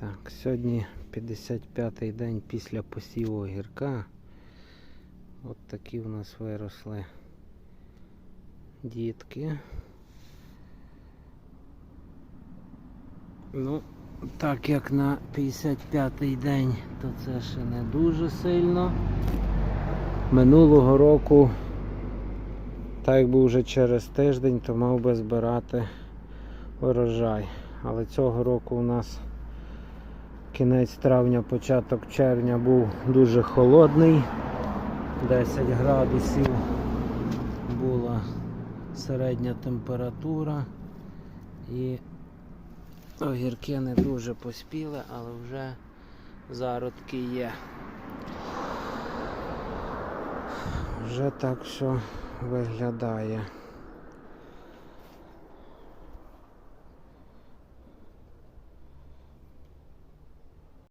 Так, сьогодні 55-й день після посіву огірка. От такі в нас виросли дітки. Ну, так як на 55-й день, то це ще не дуже сильно. Минулого року, так якби вже через тиждень, то мав би збирати урожай. Але цього року у нас кінець травня, початок червня був дуже холодний. 10 градусів була середня температура. І огірки не дуже поспіли, але вже зародки є. Вже так все виглядає.